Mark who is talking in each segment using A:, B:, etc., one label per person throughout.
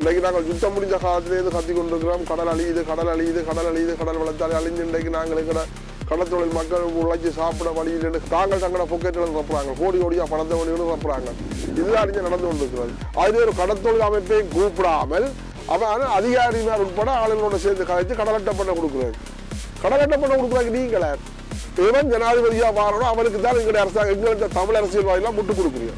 A: இன்றைக்கு நாங்கள் யுத்தம் முடிஞ்ச காலத்திலேருந்து கத்தி கொண்டிருக்கிறோம் கடல் அழியுது கடல் அழியுது கடல் அழியுது கடல் வளர்த்தாலே அழிஞ்சு இன்றைக்கு நாங்கள் இருக்கிற கடத்தொழில் மக்கள் உழைச்சி சாப்பிட வழியில் தாங்கள் தங்களோட பொக்கெட்டில் நிரப்புறாங்க கோடி கோடியாக பணத்தை வழியில் நிரப்புறாங்க இதுதான் அழிஞ்சு நடந்து கொண்டிருக்கிறது. அதில் ஒரு கடத்தொழில் அமைப்பையும் கூப்பிடாமல் அவன் அதிகாரிமார் உட்பட ஆளுங்களோட சேர்ந்து கலைச்சு கடலட்ட பண்ண கொடுக்குறாரு. கடலட்ட பண்ண கொடுக்குறாங்க நீங்களே. இவன் ஜனாதிபதியாக மாறணும் அவனுக்கு தான் எங்களுடைய அரசாங்கம் எங்கள்கிட்ட தமிழ் அரசியல்வாதிலாம் முட்டு கொடுக்குறீங்க.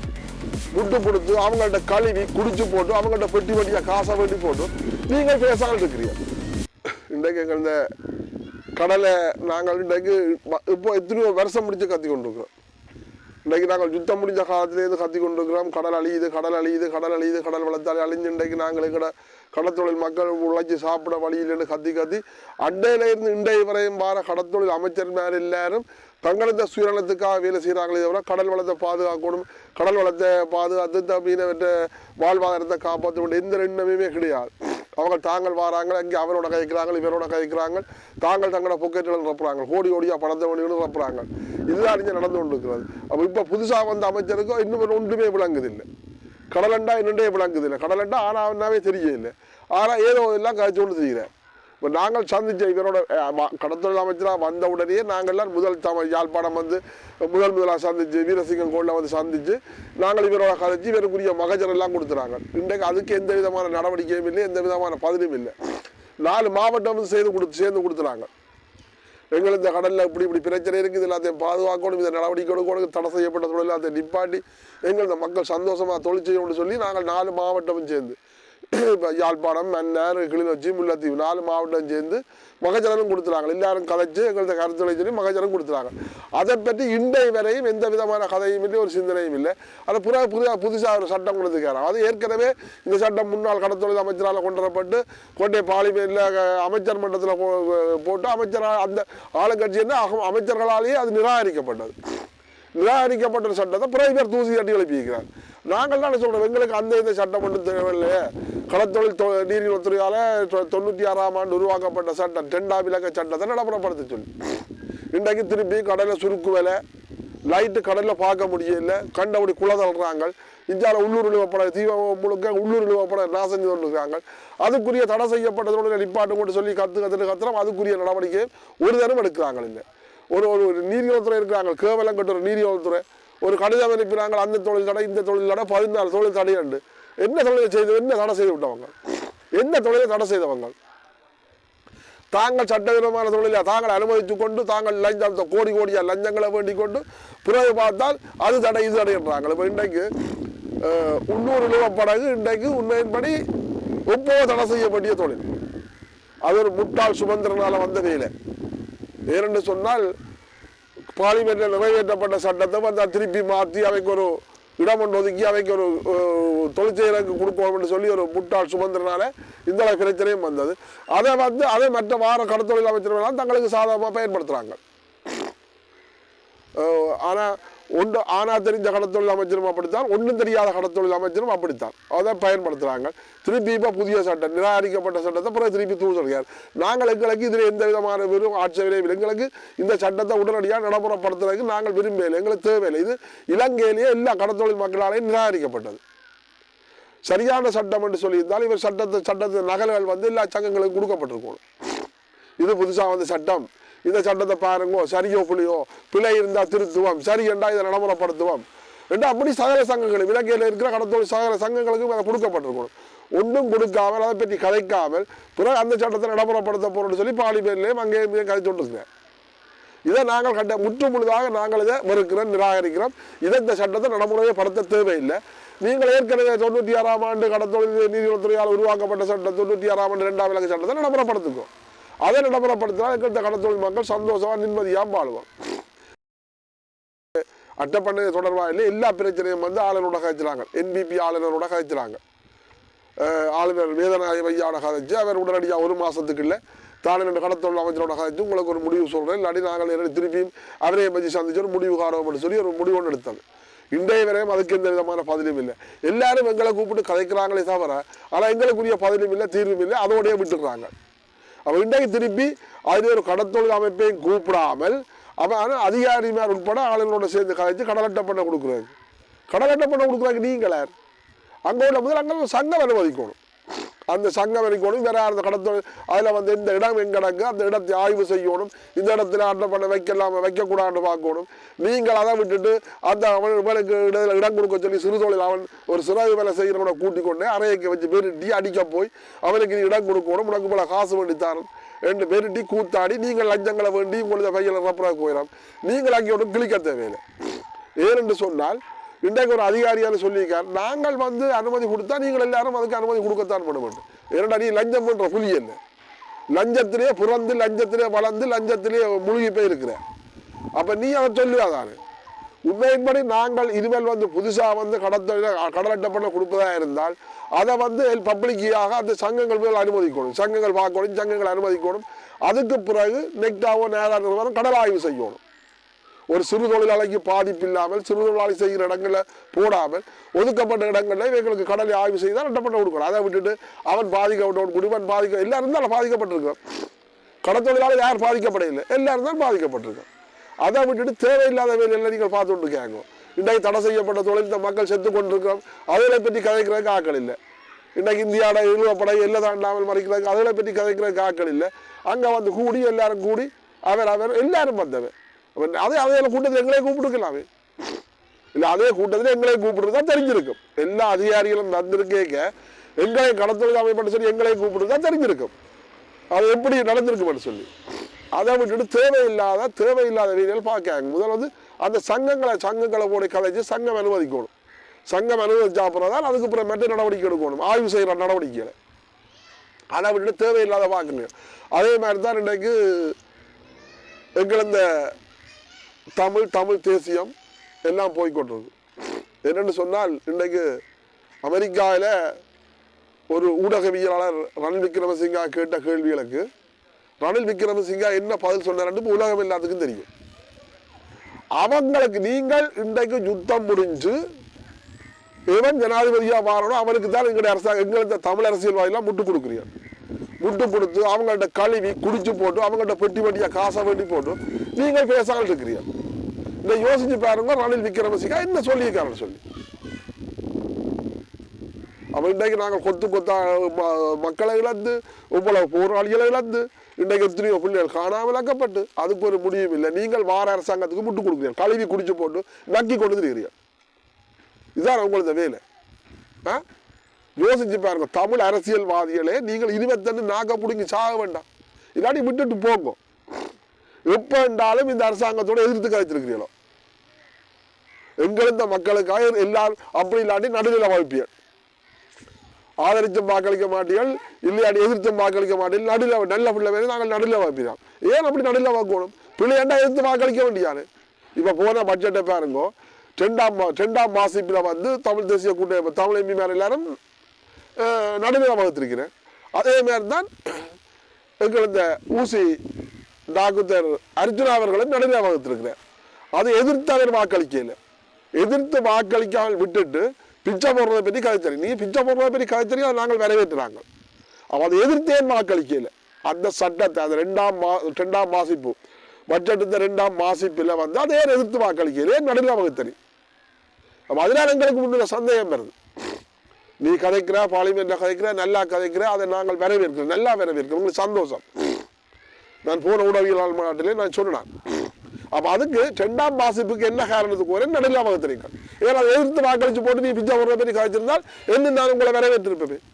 A: முட்டு கொடுத்து அவங்கள்ட்ட கழுவி குடிச்சு போட்டு அவங்கள்ட்ட பெட்டி பெட்டியாக காசை வெட்டி போட்டு நீங்கள் பேசாமல் இருக்கிறீங்க. இன்றைக்கு எங்கள் இந்த கடலை நாங்கள் இன்றைக்கு இப்போ எத்தனையோ வருஷம் முடிச்சு கத்தி கொண்டிருக்கிறோம். இன்றைக்கு நாங்கள் யுத்தம் முடிஞ்ச காலத்திலேருந்து கத்தி கொண்டிருக்கிறோம். கடல் அழியுது கடல் அழியுது கடல் அழியுது கடல் வளர்த்தாலே அழிஞ்சு இன்றைக்கு நாங்கள் கடை கடத்தொழில் மக்கள் உழைச்சி சாப்பிட வழியில்னு கத்தி கத்தி அண்டையிலேருந்து இன்றைய வரையும் வார கடத்தொழில் அமைச்சர்மார் எல்லாரும் தங்களது சுயநலத்துக்காக வேலை செய்கிறாங்களே தவிர கடல் வளத்தை பாதுகாக்கணும் கடல் வளத்தை பாதுகாத்து இந்த மீனவற்ற வாழ்வாதாரத்தை காப்பாற்றணும் எந்த எண்ணமுமே கிடையாது. அவங்க தாங்கள் வராங்க இங்கே அவரோட கதைக்கிறாங்க இவரோட கழிக்கிறாங்க தாங்கள் தங்களோட பொக்கெட்டுகள் நிரப்புறாங்க. கோடி கோடியாக பணத்தை வண்டிகளும் நிரப்புறாங்க. இதுதான் இங்கே நடந்து கொண்டிருக்கிறது. அப்போ இப்போ புதுசாக வந்த அமைச்சருக்கும் இன்னும் ஒன்றுமே விளங்குது இல்லை கடலண்டா என்னண்டே விளங்குது இல்லை கடலண்டா ஆனாவே தெரியல ஆனால் ஏதோ எல்லாம் கழிச்சு கொண்டு செய்கிறேன் நாங்கள் சந்தித்த இவரோட கடத்தொழில் அமைச்சராக வந்த உடனே நாங்கள்லாம் முதல் தமிழ் யாழ்ப்பாணம் வந்து முதல் முதலாக சந்தித்து வீரசிங்கம் கோளில் வந்து சந்தித்து நாங்கள் இவரோட கதைச்சு இவருக்குரிய மகஜர் எல்லாம் கொடுத்துறாங்க. இன்றைக்கு அதுக்கு எந்த விதமான நடவடிக்கையும் இல்லை எந்த விதமான பதிலும் இல்லை. நாலு மாவட்டம் வந்து கொடுத்து சேர்ந்து கொடுத்துறாங்க. எங்கள் இந்த கடலில் இப்படி இப்படி பிரச்சனை இருக்குது எல்லாத்தையும் பாதுகாக்கணும் இந்த நடவடிக்கை எடுக்கணும் தடை செய்யப்பட்ட தொழில் எல்லாத்தையும் நிப்பாட்டி எங்கள் இந்த மக்கள் சந்தோஷமாக தொழில் செய்யணும்னு சொல்லி நாங்கள் நாலு மாவட்டமும் சேர்ந்து யாழ்ப்பாணம் மன்னார் கிளிநொச்சி முல்லைத்தீவு நாலு மாவட்டம் சேர்ந்து மகஜரனும் கொடுத்துறாங்க. எல்லாரும் கலைச்சு எங்கள்கிட்ட கருத்துரை சொல்லி மகஜனும் கொடுத்துறாங்க. அதை பற்றி இன்றைய வரையும் எந்த விதமான கதையும் இல்லை ஒரு சிந்தனையும் இல்லை. அதை புற புதிய புதுசாக ஒரு சட்டம் கொண்டு அது ஏற்கனவே இந்த சட்டம் முன்னாள் கடத்தொழில் அமைச்சரால் கொண்டு வரப்பட்டு கோட்டை பார்லிமெண்ட்டில் அமைச்சர் மன்றத்தில் போட்டு அமைச்சரால் அந்த ஆளுங்கட்சி என்ன அக- அமைச்சர்களாலேயே அது நிராகரிக்கப்பட்டது. நிராகரிக்கப்பட்ட சட்டத்தை சட்டத்தை பேர் தூசி தட்டி எழுப்பியிருக்கிறார். நாங்கள் தான் சொல்கிறோம் எங்களுக்கு அந்த இந்த சட்டம் ஒன்றும் தேவையில்லையே. களத்தொழில் தொ நீரியல் தொண்ணூற்றி ஆறாம் ஆண்டு உருவாக்கப்பட்ட சட்டம் டெண்டாம் இலக்க சட்டத்தை நடைமுறைப்படுத்த சொல்லி. இன்றைக்கு திருப்பி கடலில் சுருக்கு வேலை லைட்டு கடலில் பார்க்க முடியல கண்டபடி குல தள்ளுறாங்க இந்தியாவில் உள்ளூர் நிலப்பட தீவ முழுக்க உள்ளூர் நிலப்பட நாசம் செஞ்சு கொண்டிருக்காங்க அதுக்குரிய தடை செய்யப்பட்டதோட நிப்பாட்டு கொண்டு சொல்லி கற்று கற்றுட்டு கத்துறோம். அதுக்குரிய நடவடிக்கை ஒரு தினம் எடுக்கிறாங்க இல்லை. ஒரு ஒரு நீரியல்துறை இருக்கிறாங்க. கேவலம் கட்டுற ஒரு ஒரு கடிதம் அனுப்பினாங்க அந்த தொழில் தடை இந்த தொழில் தடை பதினாலு தொழில் தடை உண்டு என்ன தொழிலை செய்து என்ன தடை செய்து விட்டவங்க? என்ன தொழிலை தடை செய்தவங்க? தாங்கள் சட்டவிரோதமான தொழிலை? தாங்கள் அனுமதித்து கொண்டு தாங்கள் லஞ்சம் கோடி கோடியா லஞ்சங்களை வேண்டிக் கொண்டு பிறகு பார்த்தால் அது தடை இது தடைன்றாங்க இப்போ இன்றைக்கு அஹ், உள்ளூர் நிலவப்படகு இன்றைக்கு உண்மையின்படி ஒப்போ தடை செய்யப்பட்டிய தொழில். அது ஒரு முட்டாள் சுமந்திரனால வந்த வேலை. ஏனென்று சொன்னால் பார்லிமெண்ட்டில் நிறைவேற்றப்பட்ட சட்டத்தை வந்து அதை திருப்பி மாற்றி அவைக்கு ஒரு இடம் ஒன்று ஒதுக்கி அவைக்கு ஒரு அஹ், தொழிற்செயலுக்கு கொடுக்கணும்னு சொல்லி ஒரு முட்டாள் சுமந்திரனால இந்த பிரச்சனையும் வந்தது அதை வந்து அதை மற்ற வார கடத்தொழில் அமைச்சர்கள்லாம் தங்களுக்கு சாதகமாக பயன்படுத்துகிறாங்க ஆனால் ஒன்று ஆனா தெரிஞ்ச கடத்தொழில் அமைச்சரும் அப்படித்தான் ஒன்றும் தெரியாத கடத்தொழில் அமைச்சரும் அப்படித்தான். அதை பயன்படுத்துகிறாங்க திருப்பி இப்போ புதிய சட்டம் நிராகரிக்கப்பட்ட சட்டத்தை பிறகு திருப்பி தூசுகிறார் நாங்கள் எங்களுக்கு இதில் எந்த விதமான வெறும் ஆட்சேபனையும் இல்லை. எங்களுக்கு இந்த சட்டத்தை உடனடியாக நடைமுறைப்படுத்துறதுக்கு நாங்கள் விரும்பவில்லை எங்களுக்கு தேவையில்லை. இது இலங்கையிலேயே எல்லா கடத்தொழில் மக்களாலேயும் நிராகரிக்கப்பட்டது. சரியான சட்டம் என்று சொல்லியிருந்தால் இவர் சட்டத்தை சட்டத்தின் நகல்கள் வந்து எல்லா சங்கங்களுக்கு கொடுக்கப்பட்டிருக்கணும் இது புதுசாக வந்த சட்டம். இந்த சட்டத்தை பாருங்கோ சரியோ புலியோ பிழை இருந்தால் திருத்துவோம் சரி என்றால் இதை நடைமுறைப்படுத்துவோம். ரெண்டு அப்படி சகல சங்கங்கள் இலங்கையில் இருக்கிற கடத்தொழில் சகல சங்கங்களுக்கும் அதை கொடுக்கப்பட்டிருக்கணும். ஒன்றும் கொடுக்காமல் அதை பற்றி கதைக்காமல் பிறகு அந்த சட்டத்தை நடைமுறைப்படுத்த போகிறோம்னு சொல்லி பார்லிமெண்ட்லேயும் அங்கேயும் இங்கேயும் கதைச்சு கொண்டிருக்கிறேன் இதை நாங்கள் கண்ட முற்று முழுதாக நாங்கள் இதை மறுக்கிறோம் நிராகரிக்கிறோம். இதை இந்த சட்டத்தை நடைமுறைப்படுத்த தேவையில்லை. நீங்கள் ஏற்கனவே தொண்ணூற்றி ஆறாம் ஆண்டு கடத்தொழில் நீதித்துறையால் உருவாக்கப்பட்ட சட்டம் தொண்ணூற்றி ஆறாம் ஆண்டு ரெண்டாம் இலக்க சட்டத்தை நடைமுறைப்படுத்துக்கோ அதை நடைமுறைப்படுத்தினா இருக்கிற கடத்தொழில் மக்கள் சந்தோஷமா நிம்மதியாக வாழுவோம் அட்டப்பண்ணை தொடர்பாக இல்லை எல்லா பிரச்சனையும் வந்து ஆளுநரோட கதைச்சிறாங்க. என்பிபி ஆளுநரோட கதைச்சிறாங்க. ஆளுநர் வேதநாயக ஐயாவோட கதைச்சு அவர் உடனடியாக ஒரு மாதத்துக்கு இல்லை தானே ரெண்டு கடத்தொழில் அமைச்சரோட கதைச்சு உங்களுக்கு ஒரு முடிவு சொல்கிறேன் இல்லாட்டி நாங்கள் இரண்டு திருப்பியும் அவரையை பற்றி சந்திச்சு ஒரு முடிவு காரணம்னு சொல்லி ஒரு முடிவு ஒன்று எடுத்தாங்க இன்றைய வரையும் அதுக்கு எந்த விதமான பதிலும் இல்லை. எல்லாரும் எங்களை கூப்பிட்டு கதைக்கிறாங்களே தவிர ஆனால் எங்களுக்குரிய பதிலும் இல்லை தீர்வும் இல்லை அதோடய விட்டுடுறாங்க. அப்போ இன்றைக்கு திருப்பி அதில் ஒரு கடத்தொழில் அமைப்பையும் கூப்பிடாமல் அவன் அதிகாரிமார் உட்பட ஆளுங்களோட சேர்ந்து கதைச்சு கடலட்டை பண்ண கொடுக்குறாங்க. கடலட்டை பண்ண கொடுக்குறாங்க நீங்களே. அங்கே உள்ள முதல் அங்கே சங்கம் அனுமதிக்கணும். அந்த சங்கம் இருக்கணும் வேற அந்த அதில் வந்து இந்த இடம் எங்கடக்கு அந்த இடத்தை ஆய்வு செய்யணும். இந்த இடத்துல அட்டை பண்ண வைக்கலாம வைக்கக்கூடாதுன்னு பார்க்கணும். நீங்கள் அதை விட்டுட்டு அந்த அவன் இவனுக்கு இட- இடம் கொடுக்க சொல்லி சிறு தொழில் அவன் ஒரு சிறகு வேலை செய்கிறவனை கூட்டிக் கொண்டு அறையக்க வச்சு பெருட்டி அடிக்க போய் அவனுக்கு நீ இடம் கொடுக்கணும். உனக்கு போல காசு வேண்டி தரணும் ரெண்டு பெருட்டி கூத்தாடி நீங்கள் லஞ்சங்களை வேண்டி உங்களது கையில் ரப்பராக போயிடும் நீங்கள் அங்கே ஒன்றும் கிளிக்க தேவையில்லை. ஏனென்று சொன்னால் இன்றைக்கு ஒரு அதிகாரியான சொல்லியிருக்கார். நாங்கள் வந்து அனுமதி கொடுத்தா நீங்கள் எல்லாரும் அதுக்கு அனுமதி கொடுக்கத்தான் பண்ண வேண்டும் ஏனடா நீ லஞ்சம் பண்ணுற புலி என்ன? லஞ்சத்திலே பிறந்து லஞ்சத்திலே வளர்ந்து லஞ்சத்திலே முழுகி போயிருக்கிற அப்போ நீ அதை சொல்லுவாதானே. உண்மையின்படி நாங்கள் இனிமேல் வந்து புதுசாக வந்து கடத்தொழில கடல் அட்டப்பண்ண கொடுப்பதா இருந்தால் அதை வந்து பப்ளிக்காக அந்த சங்கங்கள் மேல் அனுமதிக்கணும். சங்கங்கள் பார்க்கணும் சங்கங்கள் அனுமதிக்கணும். அதுக்கு பிறகு நெக்டாவோ நேரா நிறுவனம் கடல் ஆய்வு செய்யணும். ஒரு சிறு தொழிலாளிக்கு பாதிப்பு இல்லாமல் சிறு தொழிலாளி செய்கிற இடங்களில் போடாமல் ஒதுக்கப்பட்ட இடங்களில் இவங்களுக்கு கடலை ஆய்வு செய்தால் அட்டப்பட்ட கொடுக்கணும். அதை விட்டுட்டு அவன் பாதிக்கப்பட்டவன் குடிவன் பாதிக்க எல்லாரும் தான் பாதிக்கப்பட்டிருக்கான் கடத்தொழிலாளி யார் பாதிக்கப்படையில்லை எல்லாரும் தான் பாதிக்கப்பட்டிருக்கான் அதை விட்டுட்டு தேவையில்லாத வேலையில் நீங்கள் பார்த்துட்டு இருக்காங்க. இன்றைக்கு தடை செய்யப்பட்ட தொழில் மக்கள் செத்து கொண்டிருக்கிறோம் அதிலை பற்றி கதைக்கிறதுக்கு ஆக்கள் இல்லை. இன்றைக்கு இந்தியாவோட இழுவப்படை எல்லை தாண்டாமல் மறைக்கிறதுக்கு அதிலை பற்றி கதைக்கிறதுக்கு ஆக்கள் இல்லை. அங்கே வந்து கூடி எல்லாரும் கூடி அவர் அவர் எல்லாரும் வந்தவன் அதே அதே கூட்டத்தில் எங்களே கூப்பிட்டுருக்கலாமே இல்லை அதே கூட்டத்தில் எங்களை கூப்பிடுறதா தெரிஞ்சிருக்கும். எல்லா அதிகாரிகளும் வந்திருக்கேக்க எங்களை கடத்தொழில் அமைப்பட்டு சொல்லி எங்களை கூப்பிடுறதா தெரிஞ்சிருக்கும். அது எப்படி நடந்திருக்கும்னு சொல்லி. அதை விட்டுட்டு தேவையில்லாத தேவையில்லாத வீடியோவில் பார்க்காங்க. முதல் வந்து அந்த சங்கங்களை சங்கங்களை போய் கலைச்சு சங்கம் அனுமதிக்கணும். சங்கம் அனுமதிச்சா அப்புறம் தான் அதுக்கு அப்புறம் மெட்ட நடவடிக்கை எடுக்கணும். ஆய்வு செய்கிற நடவடிக்கைகளை. அதை விட்டுட்டு தேவையில்லாத பார்க்கணும் அதே மாதிரி தான் இன்றைக்கு எங்கள் இந்த தமிழ் தமிழ் தேசியம் எல்லாம் போய்கொண்டது என்னென்னு சொன்னால் இன்றைக்கு அமெரிக்காவில் ஒரு ஊடகவியலாளர் ரணில் விக்ரமசிங்கா கேட்ட கேள்விகளுக்கு ரணில் விக்ரமசிங்கா என்ன பதில் சொன்னார்னு உலகம் எல்லாத்துக்கும் தெரியும். அவங்களுக்கு நீங்கள் இன்றைக்கு யுத்தம் முடிஞ்சு இவன் ஜனாதிபதியாக மாறணும் அவனுக்கு தான் எங்களுடைய அரசாங்கம் எங்களுக்கு தமிழ் அரசியல்வாதிலாம் முட்டு கொடுக்குறீங்க முட்டு கொடுத்து அவங்கள்ட்ட கழுவி குடிச்சு போட்டு அவங்கள்ட்ட பெட்டி பெட்டியாக காசை வேண்டி போட்டு நீங்கள் பேசாமல் இருக்கிறீங்க இதை யோசிச்சு பாருங்க ரணில் விக்ரமசிங்கா. என்ன சொல்லியிருக்காருன்னு சொல்லி. அவன் இன்றைக்கு நாங்கள் கொத்து கொத்தா ம- மக்களை இழந்து இவ்வளவு போராளிகளை இழந்து இன்றைக்கு எத்தனையோ பிள்ளைகள் காணாமல் அக்கப்பட்டு அதுக்கு ஒரு முடியும் இல்லை. நீங்கள் வார அரசாங்கத்துக்கு முட்டு கொடுக்குறீங்க கழுவி குடிச்சு போட்டு நக்கி கொண்டு திரிகிறீங்க இதுதான் உங்களது வேலை. ஆ? யோசிச்சு பாருங்க தமிழ் அரசியல்வாதிகளே நீங்கள் இருபத்தெண்டு நாக்க பிடிங்கி சாக வேண்டாம். இல்லாட்டி விட்டுட்டு போங்க. எப்போ என்றாலும் இந்த அரசாங்கத்தோட எதிர்த்து கதைச்சிருக்கிறீங்களோ எங்கிருந்த மக்களுக்காக எல்லாம் அப்படி இல்லாட்டி நடுநிலை வாழ்ப்பியல் ஆதரித்தும் வாக்களிக்க மாட்டீர்கள் இல்லையாடி எதிர்த்தும் வாக்களிக்க மாட்டீர்கள். நடுவில் நல்ல பிள்ளை வேணும் நாங்கள் நடுவில் வாய்ப்பினோம் ஏன் அப்படி நடுவில் வாக்கணும் பிள்ளையாண்டா எதிர்த்து வாக்களிக்க வேண்டியாரு இப்போ போன பட்ஜெட்டை பாருங்க. ரெண்டாம் மா ரெண்டாம் மாசிப்பில் வந்து தமிழ் தேசிய கூட்ட தமிழ் எம்பி மேலே எல்லாரும் நடுநிலை வகுத்திருக்கிறேன் அதே மாதிரி தான் எங்களுந்த ஊசி டாக்டர் அர்ஜுனா அவர்களும் நடுநிலை வகுத்திருக்கிறேன் அதை எதிர்த்து அவர் எதிர்த்து வாக்களிக்காமல் விட்டுட்டு பிச்சை போடுறதை பற்றி கதைச்சரி நீ பிச்சை போடுறதை பற்றி கதைச்சரி அதை நாங்கள் வரவேற்றுறாங்க அவன் அதை எதிர்த்தேன் வாக்களிக்கல? அந்த சட்டத்தை அது ரெண்டாம் மா ரெண்டாம் மாசிப்பு பட்ஜெட்டு இந்த ரெண்டாம் மாசிப்பில் வந்து அதே எதிர்த்து வாக்களிக்கல? நடுநிலை வகுத்தறி அப்போ அதனால் எங்களுக்கு முன்னில் சந்தேகம் வருது. நீ கதைக்கிற பார்லிமெண்ட்ல கதைக்கிற நல்லா கதைக்கிற அதை நாங்கள் வரவேற்கிறோம் நல்லா வரவேற்கிறோம். உங்களுக்கு சந்தோஷம். நான் போன உணவியலாளர் மாநாட்டிலே நான் சொன்னேன். அப்போ அதுக்கு ரெண்டாம் வாசிப்புக்கு என்ன காரணத்துக்கு ஒரு நடுநிலை வகுத்திருக்கேன் ஏன்னா அதை எதிர்த்து வாக்களிச்சு போட்டு நீ பிச்சை ஒரு பேர் காய்ச்சிருந்தால் என்ன நான் உங்களை வரவேற்றிருப்பேன்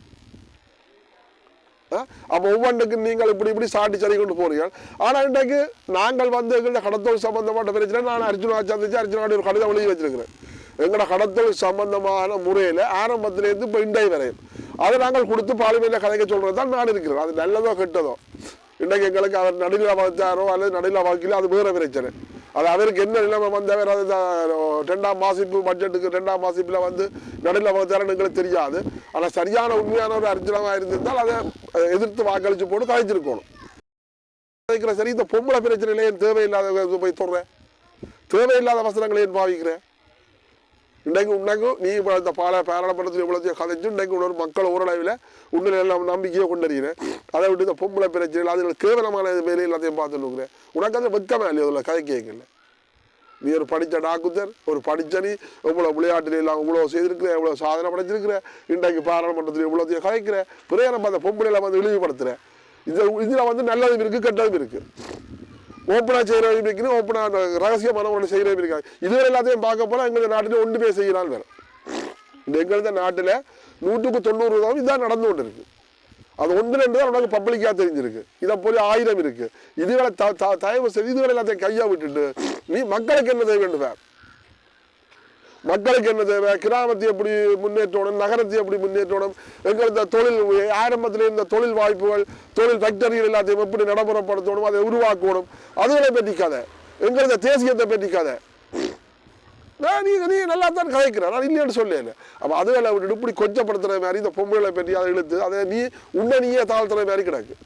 A: அப்போ ஒவ்வொன்றுக்கும் நீங்கள் இப்படி இப்படி சாட்டி சரி கொண்டு போறீங்க ஆனால் இன்றைக்கு நாங்கள் வந்து எங்களோட கடத்தொழில் சம்பந்தப்பட்ட பிரச்சனை நான் அர்ஜுனா சந்திச்சு அர்ஜுனாடி ஒரு கடிதம் எழுதி வச்சிருக்கிறேன் எங்களோட கடத்தொழில் சம்பந்தமான முறையில் ஆரம்பத்திலேருந்து இப்போ இண்டை வரையும் அதை நாங்கள் கொடுத்து பார்லிமெண்ட்ல கதைக்க சொல்கிறது தான் நான் இருக்கிறேன் அது நல்லதோ கெட்டதோ இன்றைக்கு எங்களுக்கு அவர் நடுநிலை வச்சாரோ அல்லது நடுநிலை வாக்கிலோ அது வேற பிரச்சனை. அது அவருக்கு என்ன நிலைமை வந்தவர் அது ரெண்டாம் மாசிப்பு பட்ஜெட்டுக்கு ரெண்டாம் மாசிப்பில் வந்து நடுநிலை வகுத்தாரன்னு எங்களுக்கு தெரியாது. ஆனால் சரியான உண்மையான ஒரு அர்ஜுனமாக இருந்திருந்தால் அதை அதை எதிர்த்து வாக்களிச்சு போட்டு கழிச்சிருக்கணும் சரி இந்த பொம்பளை பிரச்சனையில ஏன் தேவையில்லாத போய் சொல்கிறேன் தேவையில்லாத வசனங்களை ஏன் பாவிக்கிறேன் இன்றைக்கு உன்னைக்கு நீ இப்போ இந்த பால பாராளுமன்றத்தில் இவ்வளோத்தையும் கதைச்சு இன்றைக்கு இன்னொரு மக்கள் ஓரளவில் உன்னில் எல்லாம் நம்பிக்கையை கொண்டறிகிறேன். அதை விட்டு இந்த பொம்பளை பிரச்சனை அதில் கேவலமான வேலை எல்லாத்தையும் பார்த்துட்டு இருக்கிறேன். உனக்கு அது வெக்கமே இல்லையா அதில்? கதை கேட்கல. நீ ஒரு படித்த டாக்குத்தர் ஒரு படித்தனி இவ்வளோ விளையாட்டில் எல்லாம் இவ்வளோ செய்திருக்கிற இவ்வளோ சாதனை படைச்சிருக்கிற இன்றைக்கு பாராளுமன்றத்தில் இவ்வளோத்தையும் கதைக்கிற பிறகு நம்ம அந்த பொம்பளையில் வந்து இழிவுபடுத்துகிறேன் இதில் இதில் வந்து நல்லதும் இருக்குது கெட்டதும் இருக்குது ஓப்பனாக செய்கிறவங்க இருக்குது ஓப்பனாக ரகசியமான ஒன்று செய்கிறவங்க இருக்காங்க? இதுவரை எல்லாத்தையும் பார்க்க போனால் எங்கள் நாட்டில் ஒன்று ஒன்றுமே செய்யலாம் வேறு. இந்த எங்களது நாட்டில் நூற்றுக்கு தொண்ணூறு தான் இதுதான் நடந்து கொண்டு இருக்குது அது ஒன்று ரெண்டு தான் உனக்கு பப்ளிக்காக தெரிஞ்சிருக்கு. இதை போல ஆயிரம் இருக்குது இதுவரை த த- தயவு செய்து இதுவரை எல்லாத்தையும் கையாக விட்டுட்டு நீ மக்களுக்கு என்ன தேவை வேண்டும் மக்களுக்கு என்ன தேவை? கிராமத்தை எப்படி முன்னேற்றணும் நகரத்தை எப்படி முன்னேற்றணும் எங்கள் தொழில் ஆரம்பத்தில் இருந்த தொழில் வாய்ப்புகள் தொழில் ஃபேக்டரிகள் எல்லாத்தையும் எப்படி நடைமுறைப்படுத்தணும்? அதை உருவாக்கணும். அதுகளை பற்றி கதை. எங்கள் இந்த தேசியத்தை பற்றி கதை. நான் நீ நீ நல்லா தான் கதைக்கிறேன் நான் இல்லைன்னு சொல்லல அப்போ அதுகளை விட்டுட்டு இப்படி கொச்சப்படுத்துற மாதிரி இந்த பொம்பளை பற்றி அதை இழுத்து அதை நீ உன்னை நீயே தாழ்த்துற மாதிரி கிடக்கு.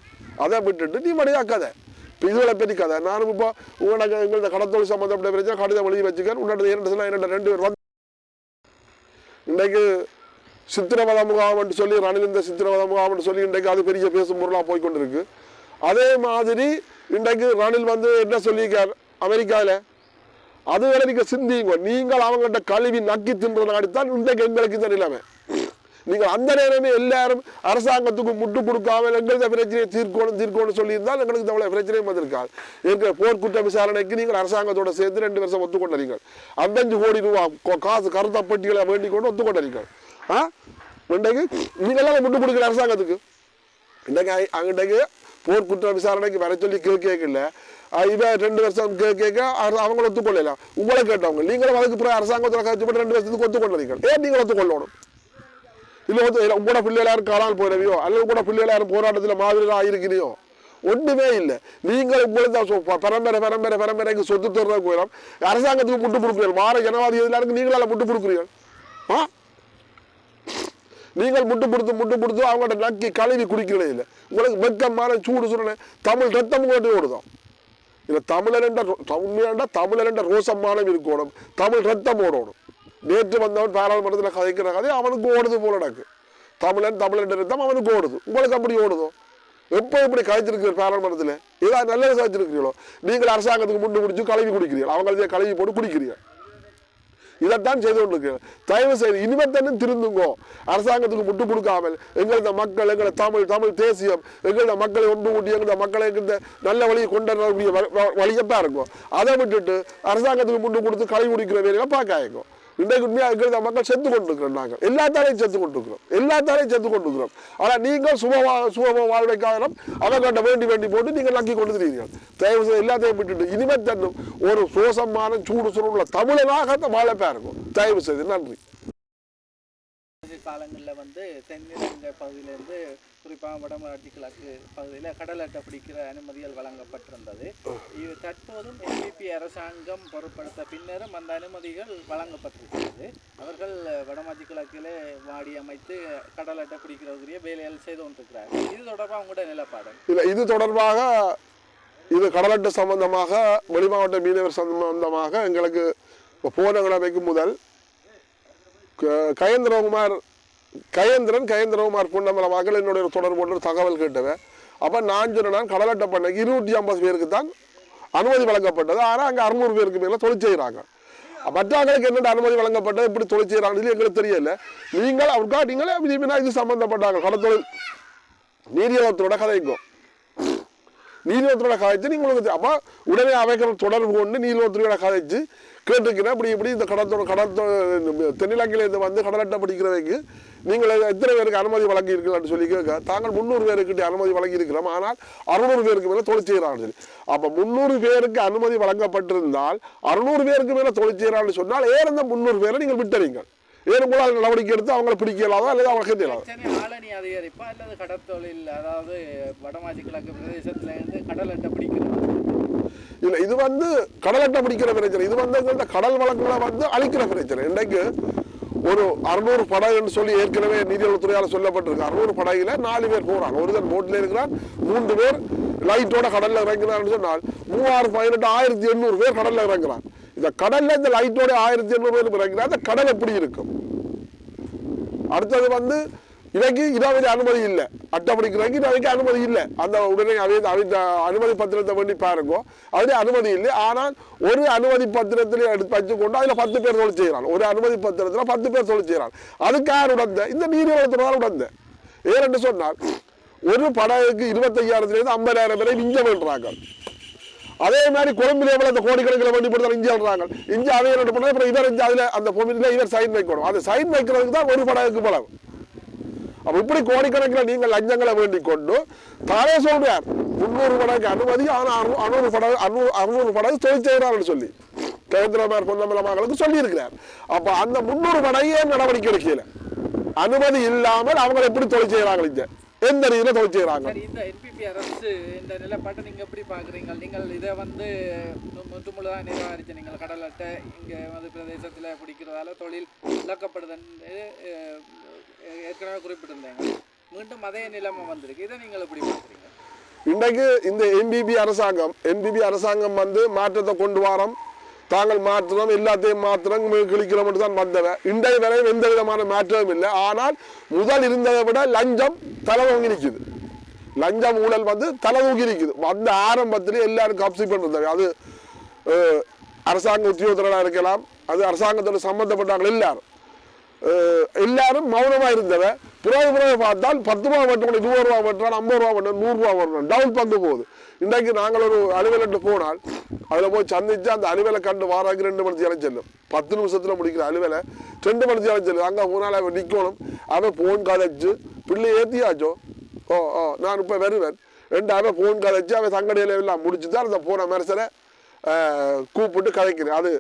A: அதை விட்டுட்டு நீ மடியாக்காத இப்போ இதுவரை பற்றி கதை. நானும் இப்போ உனக்கு எங்களது கடத்தொழில் சம்மந்தப்பட்ட பிரச்சனை கடிதம் எழுதி வச்சுக்கேன். உன்னோட இரண்டு சில என்னோட ரெண்டு பேர் வந்து இன்றைக்கு சித்திரவத முகாம்னு சொல்லி ரணிலிந்த சித்திரவத முகாம்னு சொல்லி இன்றைக்கு அது பெரிய பேசும் பொருளாக போய்கொண்டிருக்கு அதே மாதிரி இன்றைக்கு ரணில் வந்து என்ன சொல்லியிருக்கார்? அமெரிக்காவில் அதுவரை நீங்கள் சிந்திங்க நீங்கள் அவங்கள்ட்ட கழுவி நக்கி தின்றனாடித்தான் இன்றைக்கு எங்களுக்கு இந்த நிலைமை. நீங்கள் அந்த நேரமே எல்லாரும் அரசாங்கத்துக்கு முட்டு கொடுக்காமல் எங்களுக்கு பிரச்சனையை தீர்க்கணும் தீர்க்கணும்னு சொல்லியிருந்தால் எங்களுக்கு இந்த பிரச்சனையும் வந்திருக்காது. இருக்கிற போர்க்குற்ற விசாரணைக்கு நீங்கள் அரசாங்கத்தோட சேர்த்து ரெண்டு வருஷம் ஒத்துக்கொண்டீர்கள். அஞ்சு கோடி ரூபா காசு கருத்த பெட்டிகளை வேண்டிக் கொண்டு ஒத்துக்கொண்டீர்கள். ஆ? இன்றைக்கு நீங்களாம் முட்டு கொடுக்கல அரசாங்கத்துக்கு. இன்றைக்கு அங்கிட்டக்கு போர்க்குற்ற விசாரணைக்கு வர சொல்லி கே கேட்கல. இவன் ரெண்டு வருஷம் கேட்க அவங்கள ஒத்துக்கொள்ளலாம் உங்களை கேட்டவங்க நீங்களும் அதுக்கு பிறகு அரசாங்கத்தில் கட்சி ரெண்டு வருஷத்துக்கு ஒத்துக்கொள்ளீங்க ஏன் நீங்கள் ஒத்துக்கொள்ளணும்? இல்லை வந்து உங்களோட பிள்ளை காணாமல் போயிடவியோ? அல்லது கூட பிள்ளை எல்லாரும் போராட்டத்தில் மாதிரிலாம் ஆகிருக்கிறியோ ஒன்றுமே இல்லை. நீங்கள் உங்களுக்கு தான் சொ- பரம்பரை பரம்பரை பரம்பரைக்கு சொத்து தர்ற கோயிலும். அரசாங்கத்துக்கு முட்டு கொடுக்குறீர்கள். வார ஜனவாதி எல்லாருக்கும் நீங்களால் முட்டு கொடுக்குறீர்கள். ஆ? நீங்கள் முட்டு கொடுத்து முட்டு கொடுத்து அவங்கள்ட்ட நக்கி கழுவி குடிக்கிறதே இல்லை. உங்களுக்கு வெக்கமான சூடு சுரணை தமிழ் ரத்தம் கொண்டு ஓடுதோம் இல்லை தமிழர் என்ற ரோ- உண்மையாண்டா தமிழர் என்ற ரோசமானம் இருக்கணும். தமிழ் ரத்தம் ஓடணும். நேற்று வந்தவன் பாராளுமன்றத்தில் கதைக்கிற கதை அவனுக்கு ஓடுது போல எனக்கு தமிழன் தமிழன் நிறுத்தம் அவனுக்கு ஓடுது. உங்களுக்கு அப்படி ஓடுதோ? எப்போ இப்படி கதைச்சிருக்கிற பாராளுமன்றத்தில் ஏதாவது நல்லது கதைச்சிருக்கிறீங்களோ நீங்கள் அரசாங்கத்துக்கு முண்டு பிடிச்சி கழுவி குடிக்கிறீர்கள். அவங்களே கழுவி போட்டு குடிக்கிறீர்கள். இதைத்தான் செய்து கொண்டிருக்கிறேன். தயவு செய்து இனிமேத்தனும் திருந்துங்கோ. அரசாங்கத்துக்கு முட்டு கொடுக்காமல் எங்களது மக்கள் எங்களது தமிழ் தமிழ் தேசியம் எங்களது மக்களை ஒன்று கூட்டி எங்களது மக்களை இந்த நல்ல வழியை கொண்டு வரக்கூடிய வ- வ- வழியத்தான் இருக்கும். அதை விட்டுட்டு அரசாங்கத்துக்கு முட்டு கொடுத்து களை குடிக்கிற வேலையை பார்க்காயங்கோ இன்றைக்கு உண்மையாக இருக்கிறத மக்கள் செத்து கொண்டிருக்கிறோம் நாங்கள் எல்லாத்தாலையும் செத்து கொண்டிருக்கிறோம் எல்லாத்தாலையும் செத்து கொண்டிருக்கிறோம் ஆனால் நீங்கள் சுப சுபமாக வாழ்வைக்காக அவங்கள்ட்ட வேண்டி வேண்டி போட்டு நீங்கள் நக்கி கொண்டு தயவு செய்து எல்லாத்தையும் விட்டுட்டு இனிமேல் தன்னும் ஒரு சுவசமான சூடு சுருள்ள தமிழனாக வாழப்பா இருக்கும் தயவு செய்து நன்றி.
B: காலங்களில் வந்து தென்னிலங்கை பகுதியிலேருந்து குறிப்பாக வடமராட்சி கிழக்கு பகுதியில் கடல் அட்டை பிடிக்கிற அனுமதிகள் வழங்கப்பட்டிருந்தது. இது தற்போதும் என்பிபி அரசாங்கம் பொருட்படுத்த பின்னரும் அந்த அனுமதிகள் வழங்கப்பட்டிருக்கிறது. அவர்கள் வடமராட்சி கிழக்கிலே வாடி அமைத்து கடல் அட்டை பிடிக்கிறதுக்குரிய வேலைகள் செய்து கொண்டிருக்கிறார்கள். இது தொடர்பாக உங்களோட நிலப்பாடு?
A: இல்லை இது தொடர்பாக இது கடலட்டு சம்பந்தமாக வெளிமாவட்ட மீனவர் சம்பந்தமாக எங்களுக்கு இப்போ போன கிழமைக்கு முதல் க- கயேந்திரகுமார் கயந்திரன் கயந்திரகுமார் குண்டமல மகள் என்னுடைய தொடர்பு ஒன்று தகவல் கேட்டவன் அப்போ நான் சொன்னேன் கடலட்டை பண்ண இருநூற்றி ஐம்பது பேருக்கு தான் அனுமதி வழங்கப்பட்டது. ஆனால் அங்கே அறுநூறு பேருக்கு மேலே தொழில் செய்கிறாங்க மற்றவங்களுக்கு என்னென்ன அனுமதி வழங்கப்பட்டது எப்படி தொழில் செய்கிறாங்கன்னு எங்களுக்கு தெரியல. நீங்கள் அவருக்கா நீங்களே விதிப்பினா இது சம்பந்தப்பட்டாங்க கடத்தொழில் நீரியலத்தோட கதைக்கும் நீதிமன்றத்தோட கதைச்சு நீங்கள் உங்களுக்கு அப்போ உடனே அமைக்கிற தொடர்பு கொண்டு நீதிமன்றத்தோட கதைச்சு கேட்டுக்கிறேன் இப்படி இப்படி இந்த கடத்தோட கடல் தென்னிலங்கையிலேருந்து வந்து கடலட்டை பிடிக்கிறவைக்கு நீங்கள் எத்தனை பேருக்கு அனுமதி வழங்கியிருக்கலாம்னு சொல்லி கேட்க தாங்கள் முந்நூறு பேருக்கிட்ட அனுமதி வழங்கியிருக்கிறோம். ஆனால் அறுநூறு பேருக்கு மேலே தொழில் செய்கிறான்னு சொல்லி அப்போ முந்நூறு பேருக்கு அனுமதி வழங்கப்பட்டிருந்தால் அறுநூறு பேருக்கு மேலே தொழில் செய்கிறான்னு சொன்னால் ஏறந்த இந்த முந்நூறு பேரை நீங்கள் விட்டுறீங்க கூட நடவடிக்கை எடுத்து அவங்கள பிடிக்கலாதோ அல்லது அவங்களை
B: பிரச்சனை ஆளணி அதிகரிப்பா அல்லது கடற்தொழில் அதாவது வடமாச்சி கிழக்கு பிரதேசத்துல இருந்து கடல் அட்டை பிடிக்கிறது
A: இல்ல இது வந்து கடலட்டை பிடிக்கிற பிரச்சனை. இது வந்து எங்கள்ட்ட கடல் வளங்களை வந்து அழிக்கிற பிரச்சனை. இன்றைக்கு ஒரு அறுநூறு படகுன்னு சொல்லி ஏற்கனவே நீதித்துறையால் சொல்லப்பட்டிருக்கு. அறுநூறு படகுல நாலு பேர் போறாங்க. ஒருத்தர் போட்டில் இருக்கிறார் மூன்று பேர் லைட்டோட கடல்ல இறங்குறான்னு சொன்னால் மூவாயிரம் பதினெட்டு ஆயிரத்தி எண்ணூறு பேர் கடல்ல இறங்குறாங்க. இந்த கடல்ல இந்த லைட்டோட ஆயிரத்தி எண்ணூறு பேர் அந்த கடல் எப்படி இருக்கும்? அடுத்தது வந்து இவைக்கு இதாவது அனுமதி இல்லை. அட்டை பிடிக்கிறதுக்கு அனுமதி இல்லை. அந்த உடனே அவை அவை அனுமதி பத்திரத்தை வேண்டி பாருங்க. அதுல அனுமதி இல்லை. ஆனால் ஒரு அனுமதி பத்திரத்தில் எடுத்து வச்சுக்கொண்டு அதுல பத்து பேர் தொழில் செய்கிறான். ஒரு அனுமதி பத்திரத்துல பத்து பேர் தொழில் செய்கிறான். அதுக்கு யார் உடந்த? இந்த நீதிமன்றத்தினால் உடந்த. ஏனென்று சொன்னால் ஒரு படகுக்கு இருபத்தையாயிரத்துலேருந்து ஐம்பதாயிரம் பேரை இஞ்ச வேண்டுறாங்க. அதே மாதிரி கொழும்புல எவ்வளவு அந்த கோடிக்கணக்கில் வண்டி போட்டு இஞ்சி ஆடுறாங்க இஞ்சி அதை என்ன பண்ணா அப்புறம் இவர் இஞ்சி அதில் அந்த பொம்மையில இவர் சைன் வைக்கணும். அந்த சைன் வைக்கிறதுக்கு தான் ஒரு படகுக்கு படம் அப்ப இப்படி கோடிக்கணக்கில் நீங்கள் லஞ்சங்களை வேண்டிக் கொண்டு தானே சொல்றார் முந்நூறு படகு அனுமதி ஆனால் அறு- அறுநூறு படகு அறுநூறு அறுநூறு படகு தொழில் செய்கிறார்னு சொல்லி. கேந்திரமார் பொன்னமல மகளுக்கு அப்போ அந்த முந்நூறு படகையே நடவடிக்கை எடுக்கல. அனுமதி இல்லாமல் அவங்க எப்படி தொழில் செய்கிறாங்க இங்கே? எந்த ரீதியில
B: சரி இந்த என்பிபி அரசு இந்த நிலைப்பாட்டை நீங்க எப்படி பாக்குறீங்க? நீங்கள் இதை வந்து முற்று முழுதாக நிராகரிச்ச நீங்கள் கடல் அட்டை இங்க வந்து பிரதேசத்துல பிடிக்கிறதால தொழில் இழக்கப்படுதுன்னு ஏற்கனவே குறிப்பிட்டிருந்தேங்க மீண்டும் அதே நிலைமை வந்திருக்கு. இதை நீங்கள் எப்படி பாக்குறீங்க?
A: இன்றைக்கு இந்த என்பிபி அரசாங்கம் என்பிபி அரசாங்கம் வந்து மாற்றத்தை கொண்டு வரோம். தாங்கள் மாற்றுறோம் எல்லாத்தையும் மாற்றுறோம் மட்டும் தான் வந்தவன். இன்றைய வரையும் எந்த விதமான மாற்றமும் இல்லை. ஆனால் முதல் இருந்ததை விட லஞ்சம் தலை தூங்கி நிற்குது. லஞ்சம் ஊழல் வந்து தலை தூக்கி நிற்குது. வந்த ஆரம்பத்திலே எல்லாரும் கப்சி பண்ணுறது அது அரசாங்க உத்தியோகத்தராக இருக்கலாம் அது அரசாங்கத்தோட சம்மந்தப்பட்டவங்க எல்லாரும். எல்லாரும் மௌனமாக இருந்தவ பிறகு பிறகு பார்த்தால் பத்து ரூபா வெட்டணும் இருபது ரூபா வெட்டுறான் ஐம்பது ரூபா வெட்டணும் நூறுரூவா ரூபா டவுன் பங்கு போகுது. இன்றைக்கு நாங்கள் ஒரு அலுவலட்டு போனால் அதில் போய் சந்திச்சு அந்த அலுவலை கண்டு வாராக்கு ரெண்டு மணி நேரம் செல்லும். பத்து நிமிஷத்தில் முடிக்கிற அலுவலை ரெண்டு மணி நேரம் செல்லும். அங்கே போனால் அவன் நிற்கணும் அவன் ஃபோன் கதைச்சு பிள்ளை ஏற்றியாச்சோ ஓ ஓ நான் இப்போ வருவேன். ரெண்டு அவன் ஃபோன் கதைச்சு அவன் சங்கடையில் எல்லாம் முடிச்சு தான் அந்த போன மரசரை கூப்பிட்டு கதைக்கிறேன் அது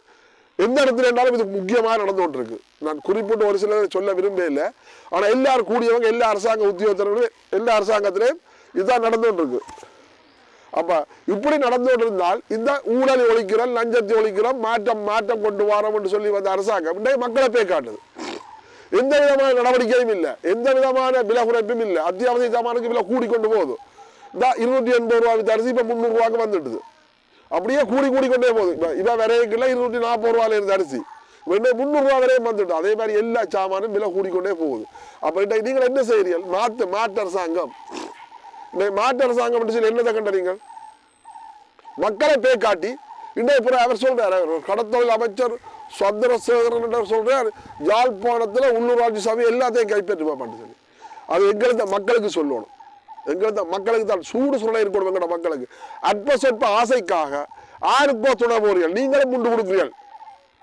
A: எந்த இடத்துல இருந்தாலும் இது முக்கியமாக நடந்து கொண்டிருக்கு. நான் குறிப்பிட்டு ஒரு சிலர் சொல்ல விரும்பவே இல்லை. ஆனால் எல்லாரும் கூடியவங்க எல்லா அரசாங்க உத்தியோகத்தர்களும் எல்லா அரசாங்கத்திலையும் இதுதான் நடந்து கொண்டிருக்கு. அப்போ இப்படி நடந்து கொண்டிருந்தால் இந்த ஊழலை ஒழிக்கிறோம் லஞ்சத்தை ஒழிக்கிறோம் மாற்றம் மாற்றம் கொண்டு வரோம் என்று சொல்லி வந்த அரசாங்கம் இன்றைக்கு மக்களை போய் காட்டுது. எந்த விதமான நடவடிக்கையும் இல்லை. எந்த விதமான விலை குறைப்பும் இல்லை. அத்தியாவசிய சாமானுக்கு விலை கூடி கொண்டு போகுது. இந்த இருநூற்றி எண்பது ரூபா வித்த அரிசி இப்போ முந்நூறு ரூபாய்க்கு வந்துடுது அப்படியே கூடி கூடி கொண்டே போகுது. இப்போ இவன் விரைவுக்குள்ள இருநூற்றி நாற்பது ரூபாயில இருந்த அரிசி. வெண்ணெய் முந்நூறுரூவா வரையும் வந்துட்டு. அதே மாதிரி எல்லா சாமானும் விலை கூடிக்கொண்டே போகுது. அப்போ இன்றைக்கு நீங்கள் என்ன செய்கிறீர்கள் மாற்று மாட்டு அரசாங்கம். இந்த மாட்டு அரசாங்கம் என்று சொல்லி என்னதை கண்டறீங்க மக்களை பே காட்டி இன்னைக்கு பிற அவர் சொல்கிறார் அவர் கடத்தொழில் அமைச்சர் சந்திரசேகரன் என்றவர் சொல்றார் யாழ்ப்பாணத்தில் உள்ளூராட்சி சபை எல்லாத்தையும் கைப்பற்றுமா சொல்லி. அது எங்களுக்கு மக்களுக்கு சொல்லணும். எங்களுக்கு மக்களுக்கு தான். சூடு சுரணை இருக்கணும் எங்கட மக்களுக்கு. அற்ப சொற்ப ஆசைக்காக ஆறுப்போ துணை போறீர்கள் நீங்களும் முண்டு கொடுக்குறீர்கள்.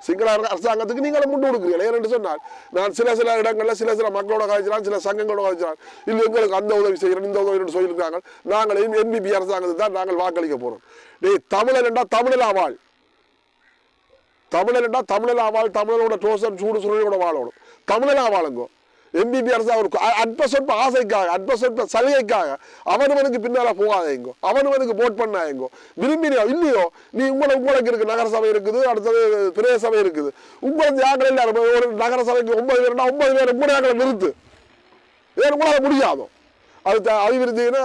A: சிங்கள அரசாங்கத்துக்கு நீங்களும் முண்டு கொடுக்குறீர்கள். ஏன்னு சொன்னால் நான் சில சில இடங்களில் சில சில மக்களோட காய்ச்சிறான் சில சங்கங்களோட காய்ச்சிறான் இல்லை எங்களுக்கு அந்த உதவி செய்கிறேன் இந்த உதவி சொல்லியிருக்காங்க நாங்கள் என்பிபி அரசாங்கத்துக்கு தான் நாங்கள் வாக்களிக்க போகிறோம் டேய் தமிழர் என்றால் தமிழில் வாழ் தமிழன் என்றால் தமிழில் வாழ் தமிழரோட டோசன் சூடு சுரணியோட வாழணும். தமிழில் வாழுங்கோ எம்பிபி அரசு அவருக்கு அ- அற்ப சொற்ப ஆசைக்காக அற்ப சொற்ப சலுகைக்காக அவனவனுக்கு பின்னால போகாதேங்கோ. அவனவனுக்கு போட் பண்ணாயங்கோ விரும்பினியோ இல்லையோ நீ உங்களை உங்களுக்கு இருக்கு நகரசபை இருக்குது அடுத்தது பிரதேச சபை இருக்குது. உங்களுக்கு யாங்கள் எல்லாரும் ஒரு நகர சபைக்கு ஒன்பது பேர்னா ஒன்பது பேர் கூட யாங்களை நிறுத்து. ஏன் உங்களால் முடியாதோ? அது த- அபிவிருத்தினா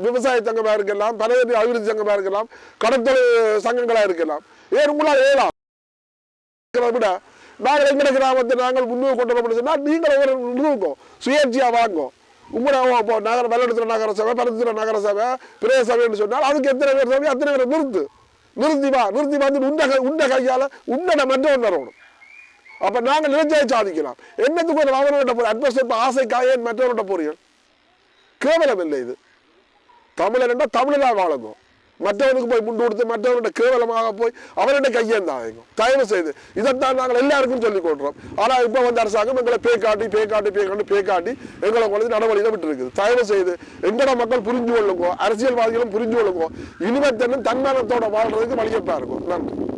A: விவசாய சங்கமாக இருக்கலாம் பலவேறு அபிவிருத்தி சங்கமாக இருக்கலாம் கடத்தொழில் சங்கங்களாக இருக்கலாம். ஏன் உங்களால் ஏலாம் விட நாங்கள் எங்கட கிராமத்தை நாங்கள் முன்னுக்கு கொண்டு வரணும் சொன்னால் நீங்கள் ஒரு நிறுவுங்கோ சுயேட்சியாக வாங்கும் உங்களோட இப்போ நகர வெள்ளத்துல நகர சபை பருத்துல நகர சபை பிரதேச சபைன்னு சொன்னால் அதுக்கு எத்தனை பேர் சபை? அத்தனை பேர் நிறுத்து. நிறுத்தி வா நிறுத்தி வந்து உண்ட கை உண்ட கையால் உன்னட மன்றம் வரணும்? அப்போ நாங்கள் நினைச்சதை சாதிக்கலாம். என்னத்துக்கு ஒரு அவனோட போய் அட்வர்ஸ் ஆசைக்காக ஏன் மற்றவரோட கேவலம் இல்லை இது. தமிழர் என்றால் தமிழராக வாழணும் மற்றவனுக்கு போய் முண்டு கொடுத்து மற்றவன்கிட்ட கேவலமாக போய் அவன்கிட்ட ஆகும் தயவு செய்து இதைத்தான் நாங்கள் எல்லாருக்கும் சொல்லிக் கொடுறோம் ஆனால் இப்போ வந்து அரசாங்கம் எங்களை பே காட்டி பே காட்டி பே காட்டி பே காட்டி எங்களை கொண்டு நடவடிக்கை விட்டு இருக்குது தயவு செய்து எங்களோட மக்கள் புரிஞ்சு கொள்ளுங்கோ அரசியல்வாதிகளும் புரிஞ்சு கொள்ளுங்கோ இனிமே தன்னும் தன்மானத்தோட வாழ்றதுக்கு வழியப்பா இருக்கும் நன்றி